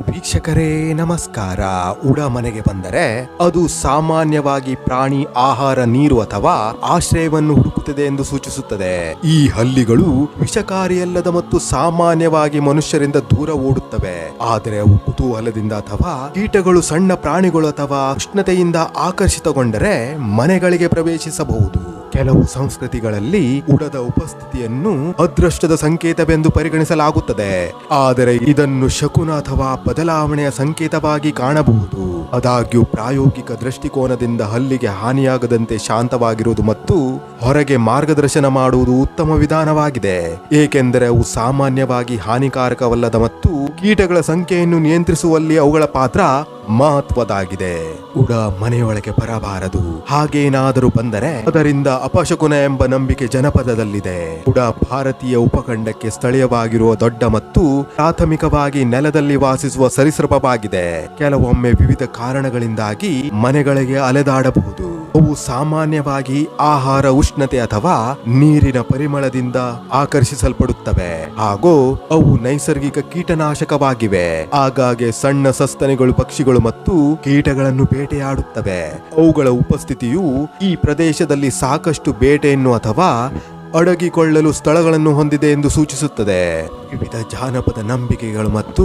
ವೀಕ್ಷಕರೇ, ನಮಸ್ಕಾರ. ಉಡ ಮನೆಗೆ ಬಂದರೆ ಅದು ಸಾಮಾನ್ಯವಾಗಿ ಪ್ರಾಣಿ ಆಹಾರ ನೀರು ಅಥವಾ ಆಶ್ರಯವನ್ನು ಹುಡುಕುತ್ತದೆ ಎಂದು ಸೂಚಿಸುತ್ತದೆ. ಈ ಹಲ್ಲಿಗಳು ವಿಷಕಾರಿಯಲ್ಲದ ಮತ್ತು ಸಾಮಾನ್ಯವಾಗಿ ಮನುಷ್ಯರಿಂದ ದೂರ ಓಡುತ್ತವೆ. ಆದರೆ ಅವು ಕುತೂಹಲದಿಂದ ಅಥವಾ ಕೀಟಗಳು ಸಣ್ಣ ಪ್ರಾಣಿಗಳು ಅಥವಾ ಉಷ್ಣತೆಯಿಂದ ಆಕರ್ಷಿತಗೊಂಡರೆ ಮನೆಗಳಿಗೆ ಪ್ರವೇಶಿಸಬಹುದು. ಕೆಲವು ಸಂಸ್ಕೃತಿಗಳಲ್ಲಿ ಉಡದ ಉಪಸ್ಥಿತಿಯನ್ನು ಅದೃಷ್ಟದ ಸಂಕೇತವೆಂದು ಪರಿಗಣಿಸಲಾಗುತ್ತದೆ. ಆದರೆ ಇದನ್ನು ಶಕುನ ಅಥವಾ ಬದಲಾವಣೆಯ ಸಂಕೇತವಾಗಿ ಕಾಣಬಹುದು. ಆದಾಗ್ಯೂ ಪ್ರಾಯೋಗಿಕ ದೃಷ್ಟಿಕೋನದಿಂದ ಹಲ್ಲಿಗೆ ಹಾನಿಯಾಗದಂತೆ ಶಾಂತವಾಗಿರುವುದು ಮತ್ತು ಹೊರಗೆ ಮಾರ್ಗದರ್ಶನ ಮಾಡುವುದು ಉತ್ತಮ ವಿಧಾನವಾಗಿದೆ. ಏಕೆಂದರೆ ಅವು ಸಾಮಾನ್ಯವಾಗಿ ಹಾನಿಕಾರಕವಲ್ಲದ ಮತ್ತು ಕೀಟಗಳ ಸಂಖ್ಯೆಯನ್ನು ನಿಯಂತ್ರಿಸುವಲ್ಲಿ ಅವುಗಳ ಪಾತ್ರ ಮಹತ್ವದಾಗಿದೆ. ಉಡ ಮನೆಯೊಳಗೆ ಬರಬಾರದು. ಹಾಗೇನಾದರೂ ಬಂದರೆ ಅದರಿಂದ ಅಪಶಕುನ ಎಂಬ ನಂಬಿಕೆ ಜನಪದದಲ್ಲಿದೆ. ಕೂಡ ಭಾರತೀಯ ಉಪಖಂಡಕ್ಕೆ ಸ್ಥಳೀಯವಾಗಿರುವ ದೊಡ್ಡ ಮತ್ತು ಪ್ರಾಥಮಿಕವಾಗಿ ನೆಲದಲ್ಲಿ ವಾಸಿಸುವ ಸರಿಸೃಪವಾಗಿದೆ. ಕೆಲವೊಮ್ಮೆ ವಿವಿಧ ಕಾರಣಗಳಿಂದಾಗಿ ಮನೆಗಳಿಗೆ ಅಲೆದಾಡಬಹುದು. ಅವು ಸಾಮಾನ್ಯವಾಗಿ ಆಹಾರ ಉಷ್ಣತೆ ಅಥವಾ ನೀರಿನ ಪರಿಮಳದಿಂದ ಆಕರ್ಷಿಸಲ್ಪಡುತ್ತವೆ. ಹಾಗೂ ಅವು ನೈಸರ್ಗಿಕ ಕೀಟನಾಶಕವಾಗಿವೆ. ಆಗಾಗ್ಗೆ ಸಣ್ಣ ಸಸ್ತನಿಗಳು, ಪಕ್ಷಿಗಳು ಮತ್ತು ಕೀಟಗಳನ್ನು ಬೇಟೆಯಾಡುತ್ತವೆ. ಅವುಗಳ ಉಪಸ್ಥಿತಿಯು ಈ ಪ್ರದೇಶದಲ್ಲಿ ಸಾಕಷ್ಟು ಬೇಟೆಯನ್ನು ಅಥವಾ ಅಡಗಿಕೊಳ್ಳಲು ಸ್ಥಳಗಳನ್ನು ಹೊಂದಿದೆ ಎಂದು ಸೂಚಿಸುತ್ತದೆ. ವಿವಿಧ ಜಾನಪದ ನಂಬಿಕೆಗಳು ಮತ್ತು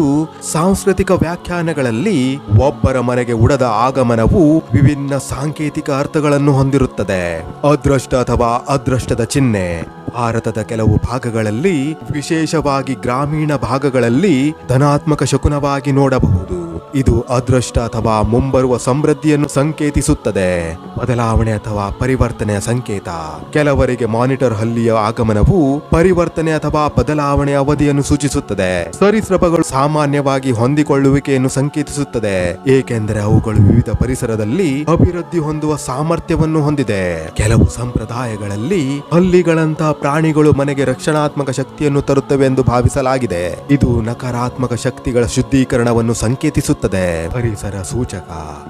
ಸಾಂಸ್ಕೃತಿಕ ವ್ಯಾಖ್ಯಾನಗಳಲ್ಲಿ ಒಬ್ಬರ ಮನೆಗೆ ಉಡದ ಆಗಮನವು ವಿಭಿನ್ನ ಸಾಂಕೇತಿಕ ಅರ್ಥಗಳನ್ನು ಹೊಂದಿರುತ್ತದೆ. ಅದೃಷ್ಟ ಅಥವಾ ಅದೃಷ್ಟದ ಚಿಹ್ನೆ. ಭಾರತದ ಕೆಲವು ಭಾಗಗಳಲ್ಲಿ, ವಿಶೇಷವಾಗಿ ಗ್ರಾಮೀಣ ಭಾಗಗಳಲ್ಲಿ, ಧನಾತ್ಮಕ ಶಕುನವಾಗಿ ನೋಡಬಹುದು. ಇದು ಅದೃಷ್ಟ ಅಥವಾ ಮುಂಬರುವ ಸಮೃದ್ಧಿಯನ್ನು ಸಂಕೇತಿಸುತ್ತದೆ. ಬದಲಾವಣೆ ಅಥವಾ ಪರಿವರ್ತನೆಯ ಸಂಕೇತ. ಕೆಲವರಿಗೆ ಮಾನಿಟರ್ ಹಲ್ಲಿಯ ಆಗಮನವು ಪರಿವರ್ತನೆ ಅಥವಾ ಬದಲಾವಣೆಯ ಅವಧಿಯನ್ನು ಸೂಚಿಸುತ್ತದೆ. ಸರಿಸ್ರಪಗಳು ಸಾಮಾನ್ಯವಾಗಿ ಹೊಂದಿಕೊಳ್ಳುವಿಕೆಯನ್ನು ಸಂಕೇತಿಸುತ್ತದೆ. ಏಕೆಂದರೆ ಅವುಗಳು ವಿವಿಧ ಪರಿಸರದಲ್ಲಿ ಅಭಿವೃದ್ಧಿ ಹೊಂದುವ ಸಾಮರ್ಥ್ಯವನ್ನು ಹೊಂದಿದೆ. ಕೆಲವು ಸಂಪ್ರದಾಯಗಳಲ್ಲಿ ಹಲ್ಲಿಗಳಂತಹ ಪ್ರಾಣಿಗಳು ಮನೆಗೆ ರಕ್ಷಣಾತ್ಮಕ ಶಕ್ತಿಯನ್ನು ತರುತ್ತವೆ ಎಂದು ಭಾವಿಸಲಾಗಿದೆ. ಇದು ನಕಾರಾತ್ಮಕ ಶಕ್ತಿಗಳ ಶುದ್ಧೀಕರಣವನ್ನು ಸಂಕೇತಿಸುತ್ತದೆ. ಪರಿಸರ ಸೂಚಕ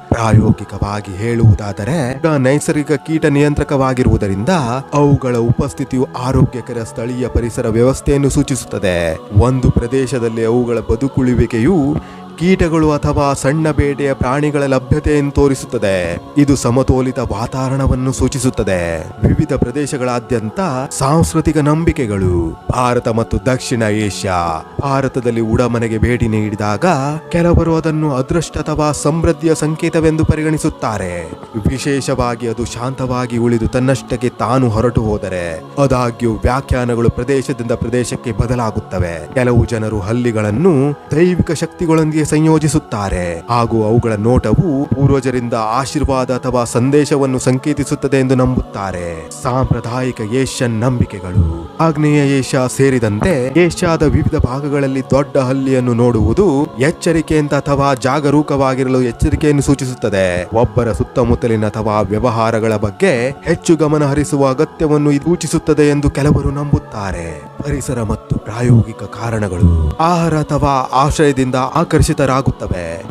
ಪ್ರಾಯೋಗಿಕವಾಗಿ ಹೇಳುವುದಾದರೆ ನೈಸರ್ಗಿಕ ಕೀಟ ನಿಯಂತ್ರಕವಾಗಿರುವುದರಿಂದ ಅವುಗಳ ಉಪಸ್ಥಿತಿಯು ಆರೋಗ್ಯಕರ ಸ್ಥಳೀಯ ಪರಿಸರ ವ್ಯವಸ್ಥೆಯನ್ನು ಸೂಚಿಸುತ್ತದೆ. ಒಂದು ಪ್ರದೇಶದಲ್ಲಿ ಅವುಗಳ ಬದುಕುಳಿಯುವಿಕೆಯು ಕೀಟಗಳು ಅಥವಾ ಸಣ್ಣ ಬೇಟೆಯ ಪ್ರಾಣಿಗಳ ಲಭ್ಯತೆಯನ್ನು ತೋರಿಸುತ್ತದೆ. ಇದು ಸಮತೋಲಿತ ವಾತಾವರಣವನ್ನು ಸೂಚಿಸುತ್ತದೆ. ವಿವಿಧ ಪ್ರದೇಶಗಳಾದ್ಯಂತ ಸಾಂಸ್ಕೃತಿಕ ನಂಬಿಕೆಗಳು. ಭಾರತ ಮತ್ತು ದಕ್ಷಿಣ ಏಷ್ಯಾ ಭಾರತದಲ್ಲಿ ಉಡಮನೆಗೆ ಭೇಟಿ ನೀಡಿದಾಗ ಕೆಲವರು ಅದನ್ನು ಅದೃಷ್ಟ ಅಥವಾ ಸಮೃದ್ಧಿಯ ಸಂಕೇತವೆಂದು ಪರಿಗಣಿಸುತ್ತಾರೆ. ವಿಶೇಷವಾಗಿ ಅದು ಶಾಂತವಾಗಿ ಉಳಿದು ತನ್ನಷ್ಟಕ್ಕೆ ತಾನು ಹೊರಟು ಹೋದರೆ ಆದಾಗ್ಯೂ ವ್ಯಾಖ್ಯಾನಗಳು ಪ್ರದೇಶದಿಂದ ಪ್ರದೇಶಕ್ಕೆ ಬದಲಾಗುತ್ತವೆ. ಕೆಲವು ಜನರು ಹಲ್ಲಿಗಳನ್ನು ದೈವಿಕ ಶಕ್ತಿಗಳೊಂದಿಗೆ ಸಂಯೋಜಿಸುತ್ತಾರೆ. ಹಾಗೂ ಅವುಗಳ ನೋಟವು ಪೂರ್ವಜರಿಂದ ಆಶೀರ್ವಾದ ಅಥವಾ ಸಂದೇಶವನ್ನು ಸಂಕೇತಿಸುತ್ತದೆ ಎಂದು ನಂಬುತ್ತಾರೆ. ಸಾಂಪ್ರದಾಯಿಕ ಏಷ್ಯನ್ ನಂಬಿಕೆಗಳು. ಆಗ್ನೇಯ ಏಷ್ಯಾ ಸೇರಿದಂತೆ ಏಷ್ಯಾದ ವಿವಿಧ ಭಾಗಗಳಲ್ಲಿ ದೊಡ್ಡ ಹಲ್ಲಿಯನ್ನು ನೋಡುವುದು ಎಚ್ಚರಿಕೆಯಿಂದ ಅಥವಾ ಜಾಗರೂಕವಾಗಿರಲು ಎಚ್ಚರಿಕೆಯನ್ನು ಸೂಚಿಸುತ್ತದೆ. ಒಬ್ಬರ ಸುತ್ತಮುತ್ತಲಿನ ಅಥವಾ ವ್ಯವಹಾರಗಳ ಬಗ್ಗೆ ಹೆಚ್ಚು ಗಮನ ಹರಿಸುವ ಅಗತ್ಯವನ್ನು ಇದು ಸೂಚಿಸುತ್ತದೆ ಎಂದು ಕೆಲವರು ನಂಬುತ್ತಾರೆ. ಪರಿಸರ ಮತ್ತು ಪ್ರಾಯೋಗಿಕ ಕಾರಣಗಳು. ಆಹಾರ ಅಥವಾ ಆಶ್ರಯದಿಂದ ಆಕರ್ಷಿತರಾಗುತ್ತವೆ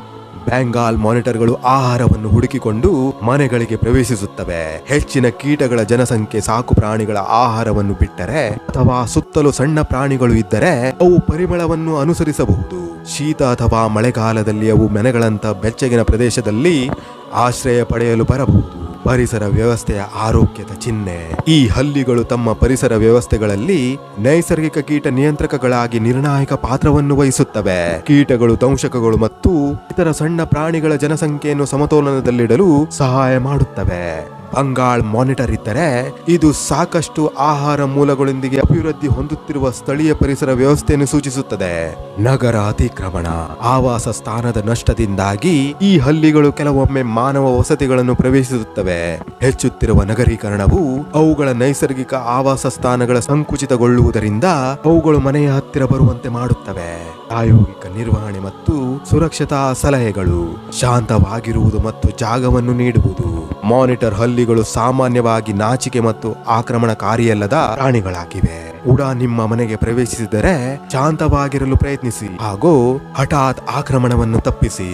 ಬೆಂಗಾಲ್ ಮಾನಿಟರ್ಗಳು ಆಹಾರವನ್ನು ಹುಡುಕಿಕೊಂಡು ಮನೆಗಳಿಗೆ ಪ್ರವೇಶಿಸುತ್ತವೆ. ಹೆಚ್ಚಿನ ಕೀಟಗಳ ಜನಸಂಖ್ಯೆ ಸಾಕು ಪ್ರಾಣಿಗಳ ಆಹಾರವನ್ನು ಬಿಟ್ಟರೆ ಅಥವಾ ಸುತ್ತಲೂ ಸಣ್ಣ ಪ್ರಾಣಿಗಳು ಇದ್ದರೆ ಅವು ಪರಿಮಳವನ್ನು ಅನುಸರಿಸಬಹುದು. ಶೀತ ಅಥವಾ ಮಳೆಗಾಲದಲ್ಲಿ ಅವು ಮನೆಗಳಂತ ಬೆಚ್ಚಗಿನ ಪ್ರದೇಶದಲ್ಲಿ ಆಶ್ರಯ ಪಡೆಯಲು ಬರಬಹುದು. ಪರಿಸರ ವ್ಯವಸ್ಥೆಯ ಆರೋಗ್ಯದ ಚಿಹ್ನೆ. ಈ ಹಲ್ಲಿಗಳು ತಮ್ಮ ಪರಿಸರ ವ್ಯವಸ್ಥೆಗಳಲ್ಲಿ ನೈಸರ್ಗಿಕ ಕೀಟ ನಿಯಂತ್ರಕಗಳಾಗಿ ನಿರ್ಣಾಯಕ ಪಾತ್ರವನ್ನು ವಹಿಸುತ್ತವೆ. ಕೀಟಗಳು ದಂಶಕಗಳು ಮತ್ತು ಇತರ ಸಣ್ಣ ಪ್ರಾಣಿಗಳ ಜನಸಂಖ್ಯೆಯನ್ನು ಸಮತೋಲನದಲ್ಲಿಡಲು ಸಹಾಯ ಮಾಡುತ್ತವೆ. ಬಂಗಾಳ್ ಮಾನಿಟರ್ ಇದ್ದರೆ ಇದು ಸಾಕಷ್ಟು ಆಹಾರ ಮೂಲಗಳೊಂದಿಗೆ ಅಭಿವೃದ್ಧಿ ಹೊಂದುತ್ತಿರುವ ಸ್ಥಳೀಯ ಪರಿಸರ ವ್ಯವಸ್ಥೆಯನ್ನು ಸೂಚಿಸುತ್ತದೆ. ನಗರ ಅತಿಕ್ರಮಣ, ಆವಾಸ ಸ್ಥಾನದ ನಷ್ಟದಿಂದಾಗಿ ಈ ಹಲ್ಲಿಗಳು ಕೆಲವೊಮ್ಮೆ ಮಾನವ ವಸತಿಗಳನ್ನು ಪ್ರವೇಶಿಸುತ್ತವೆ. ಹೆಚ್ಚುತ್ತಿರುವ ನಗರೀಕರಣವು ಅವುಗಳ ನೈಸರ್ಗಿಕ ಆವಾಸ ಸ್ಥಾನಗಳ ಸಂಕುಚಿತಗೊಳ್ಳುವುದರಿಂದ ಅವುಗಳು ಮನೆಯ ಹತ್ತಿರ ಬರುವಂತೆ ಮಾಡುತ್ತವೆ. ಪ್ರಾಯೋಗಿಕ ನಿರ್ವಹಣೆ ಮತ್ತು ಸುರಕ್ಷತಾ ಸಲಹೆಗಳು ಶಾಂತವಾಗಿರುವುದು ಮತ್ತು ಜಾಗವನ್ನು ನೀಡುವುದು. ಮಾನಿಟರ್ ಹಲ್ಲಿಗಳು ಸಾಮಾನ್ಯವಾಗಿ ನಾಚಿಕೆ ಮತ್ತು ಆಕ್ರಮಣಕಾರಿಯಲ್ಲದ ಪ್ರಾಣಿಗಳಾಗಿವೆ. ಉಡಾ ನಿಮ್ಮ ಮನೆಗೆ ಪ್ರವೇಶಿಸಿದರೆ ಶಾಂತವಾಗಿರಲು ಪ್ರಯತ್ನಿಸಿ ಹಾಗೂ ಹಠಾತ್ ಆಕ್ರಮಣವನ್ನು ತಪ್ಪಿಸಿ.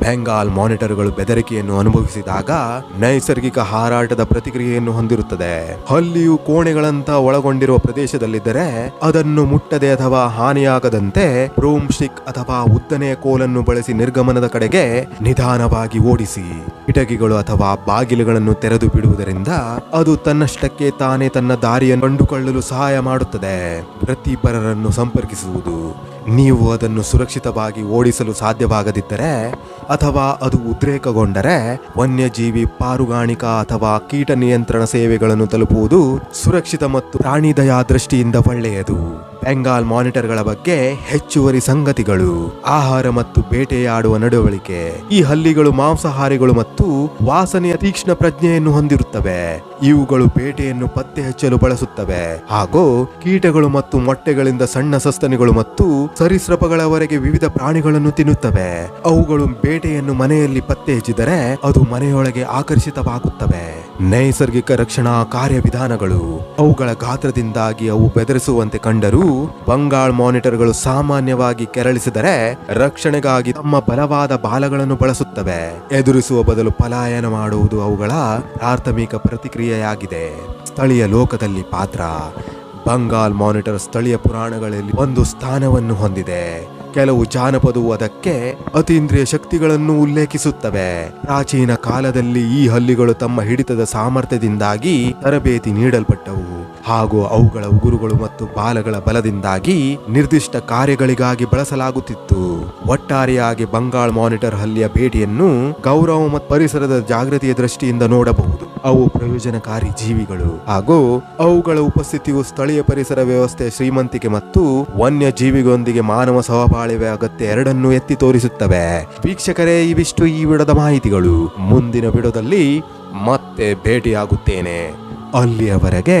ಬೆಂಗಾಲ್ ಮಾನಿಟರ್ಗಳು ಬೆದರಿಕೆಯನ್ನು ಅನುಭವಿಸಿದಾಗ ನೈಸರ್ಗಿಕ ಹಾರಾಟದ ಪ್ರತಿಕ್ರಿಯೆಯನ್ನು ಹೊಂದಿರುತ್ತದೆ. ಹಲ್ಲಿಯು ಕೋಣೆಗಳಂತ ಒಳಗೊಂಡಿರುವ ಪ್ರದೇಶದಲ್ಲಿದ್ದರೆ ಅದನ್ನು ಮುಟ್ಟದೆ ಅಥವಾ ಹಾನಿಯಾಗದಂತೆ ಬ್ರೂಮ್ ಸ್ಟಿಕ್ ಅಥವಾ ಉದ್ದನೆಯ ಕೋಲನ್ನು ಬಳಸಿ ನಿರ್ಗಮನದ ಕಡೆಗೆ ನಿಧಾನವಾಗಿ ಓಡಿಸಿ, ಕಿಟಕಿಗಳು ಅಥವಾ ಬಾಗಿಲುಗಳನ್ನು ತೆರೆದು ಬಿಡುವುದರಿಂದ ಅದು ತನ್ನಷ್ಟಕ್ಕೆ ತಾನೇ ತನ್ನ ದಾರಿಯನ್ನು ಕಂಡುಕೊಳ್ಳಲು ಸಹಾಯ ಮಾಡುತ್ತದೆ. ವೃತ್ತಿಪರರನ್ನು ಸಂಪರ್ಕಿಸುವುದು. ನೀವು ಅದನ್ನು ಸುರಕ್ಷಿತವಾಗಿ ಓಡಿಸಲು ಸಾಧ್ಯವಾಗದಿದ್ದರೆ ಅಥವಾ ಅದು ಉದ್ರೇಕಗೊಂಡರೆ ವನ್ಯಜೀವಿ ಪಾರುಗಾಣಿಕಾ ಅಥವಾ ಕೀಟ ನಿಯಂತ್ರಣ ಸೇವೆಗಳನ್ನು ತಲುಪುವುದು ಸುರಕ್ಷಿತ ಮತ್ತು ಪ್ರಾಣಿ ದಯಾ ದೃಷ್ಟಿಯಿಂದ ಒಳ್ಳೆಯದು. ಬೆಂಗಾಲ್ ಮಾನಿಟರ್ಗಳ ಬಗ್ಗೆ ಹೆಚ್ಚುವರಿ ಸಂಗತಿಗಳು. ಆಹಾರ ಮತ್ತು ಬೇಟೆಯಾಡುವ ನಡವಳಿಕೆ, ಈ ಹಲ್ಲಿಗಳು ಮಾಂಸಾಹಾರಿಗಳು ಮತ್ತು ವಾಸನೆಯ ತೀಕ್ಷ್ಣ ಪ್ರಜ್ಞೆಯನ್ನು ಹೊಂದಿರುತ್ತವೆ. ಇವುಗಳು ಬೇಟೆಯನ್ನು ಪತ್ತೆ ಹಚ್ಚಲು ಬಳಸುತ್ತವೆ. ಹಾಗೂ ಕೀಟಗಳು ಮತ್ತು ಮೊಟ್ಟೆಗಳಿಂದ ಸಣ್ಣ ಸಸ್ತನಿಗಳು ಮತ್ತು ಸರೀಸೃಪಗಳವರೆಗೆ ವಿವಿಧ ಪ್ರಾಣಿಗಳನ್ನು ತಿನ್ನುತ್ತವೆ. ಅವುಗಳು ಬೇಟೆಯನ್ನು ಮನೆಯಲ್ಲಿ ಪತ್ತೆ ಹಚ್ಚಿದರೆ ಅದು ಮನೆಯೊಳಗೆ ಆಕರ್ಷಿತವಾಗುತ್ತವೆ. ನೈಸರ್ಗಿಕ ರಕ್ಷಣಾ ಕಾರ್ಯವಿಧಾನಗಳು ಅವುಗಳ ಗಾತ್ರದಿಂದಾಗಿ ಅವು ಬೆದರಿಸುವಂತೆ ಕಂಡರೂ ಬಂಗಾಳ್ ಮಾನಿಟರ್ಗಳು ಸಾಮಾನ್ಯವಾಗಿ ಕೆರಳಿಸಿದರೆ ರಕ್ಷಣೆಗಾಗಿ ತಮ್ಮ ಬಲವಾದ ಬಾಲಗಳನ್ನು ಬಳಸುತ್ತವೆ. ಎದುರಿಸುವ ಬದಲು ಪಲಾಯನ ಮಾಡುವುದು ಅವುಗಳ ಪ್ರಾಥಮಿಕ ಪ್ರತಿಕ್ರಿಯೆಯಾಗಿದೆ. ಸ್ಥಳೀಯ ಲೋಕದಲ್ಲಿ ಪಾತ್ರ. ಬಂಗಾಲ್ ಮಾನಿಟರ್ ಸ್ಥಳೀಯ ಪುರಾಣಗಳಲ್ಲಿ ಒಂದು ಸ್ಥಾನವನ್ನು ಹೊಂದಿದೆ. ಕೆಲವು ಜಾನಪದವು ಅದಕ್ಕೆ ಅತೀಂದ್ರಿಯ ಶಕ್ತಿಗಳನ್ನು ಉಲ್ಲೇಖಿಸುತ್ತವೆ. ಪ್ರಾಚೀನ ಕಾಲದಲ್ಲಿ ಈ ಹಲ್ಲಿಗಳು ತಮ್ಮ ಹಿಡಿತದ ಸಾಮರ್ಥ್ಯದಿಂದಾಗಿ ತರಬೇತಿ ನೀಡಲ್ಪಟ್ಟವು. ಹಾಗೂ ಅವುಗಳ ಉಗುರುಗಳು ಮತ್ತು ಬಾಲಗಳ ಬಲದಿಂದಾಗಿ ನಿರ್ದಿಷ್ಟ ಕಾರ್ಯಗಳಿಗಾಗಿ ಬಳಸಲಾಗುತ್ತಿತ್ತು. ಒಟ್ಟಾರೆಯಾಗಿ ಬಂಗಾಳ್ ಮಾನಿಟರ್ ಹಲ್ಲಿಯ ಭೇಟಿಯನ್ನು ಗೌರವ ಮತ್ತು ಪರಿಸರದ ಜಾಗೃತಿಯ ದೃಷ್ಟಿಯಿಂದ ನೋಡಬಹುದು. ಅವು ಪ್ರಯೋಜನಕಾರಿ ಜೀವಿಗಳು ಹಾಗೂ ಅವುಗಳ ಉಪಸ್ಥಿತಿಯು ಸ್ಥಳೀಯ ಪರಿಸರ ವ್ಯವಸ್ಥೆಯ ಶ್ರೀಮಂತಿಕೆ ಮತ್ತು ವನ್ಯ ಜೀವಿಗಳೊಂದಿಗೆ ಮಾನವ ಸಹಬಾಳ್ವೆ ಅಗತ್ಯ ಎರಡನ್ನೂ ಎತ್ತಿ ತೋರಿಸುತ್ತವೆ. ವೀಕ್ಷಕರೇ, ಇವಿಷ್ಟು ಈ ವಿಡದ ಮಾಹಿತಿಗಳು. ಮುಂದಿನ ವಿಡದಲ್ಲಿ ಮತ್ತೆ ಭೇಟಿಯಾಗುತ್ತೇನೆ. ಅಲ್ಲಿಯವರೆಗೆ